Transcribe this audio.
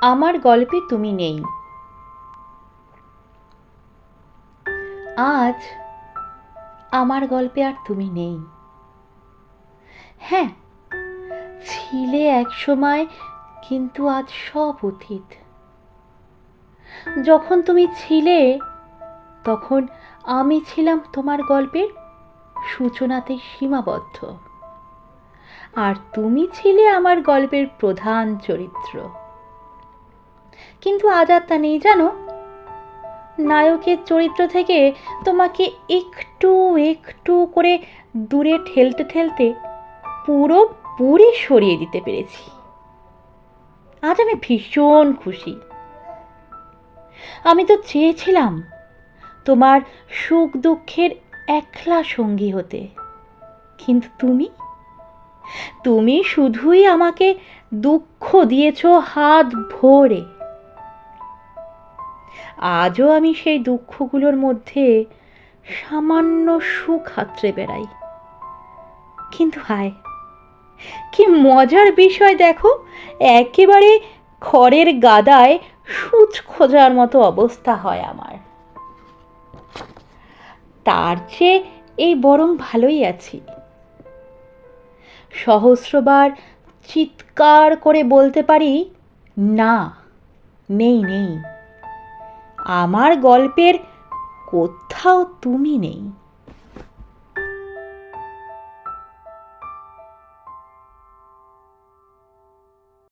আমার গল্পে তুমি নেই। আজ আমার গল্পে আর তুমি নেই। হ্যাঁ ছিলে এক সময় কিন্তু আজ সব অতীত। যখন তুমি ছিলে, তখন আমি ছিলাম তোমার গল্পের সূচনাতে সীমাবদ্ধ। আর তুমি ছিলে আমার গল্পের প্রধান চরিত্র। কিন্তু আজ আর তা নেই, জানো? নায়কের চরিত্র থেকে তোমাকে একটু একটু করে দূরে ঠেলতে ঠেলতে পুরো পুরি সরিয়ে দিতে পেরেছি। আজ আমি ভীষণ খুশি। আমি তো চেয়েছিলাম তোমার সুখ দুঃখের একলা সঙ্গী হতে। কিন্তু তুমি? তুমি শুধুই আমাকে দুঃখ দিয়েছ হাত ভরে। আজও আমি সেই দুঃখগুলোর মধ্যে সামান্য সুখ হাতড়ে বেড়াই। কিন্তু হায়, কি মজার বিষয় দেখো, একেবারে খড়ের গাদায় সূচ খোঁজার মতো অবস্থা হয় আমার। তার চেয়ে এই বরং ভালোই আছি। সহস্রবার চিৎকার করে বলতে পারি, না, নেই নেই। আমার গল্পের কোথাও তুমি নেই।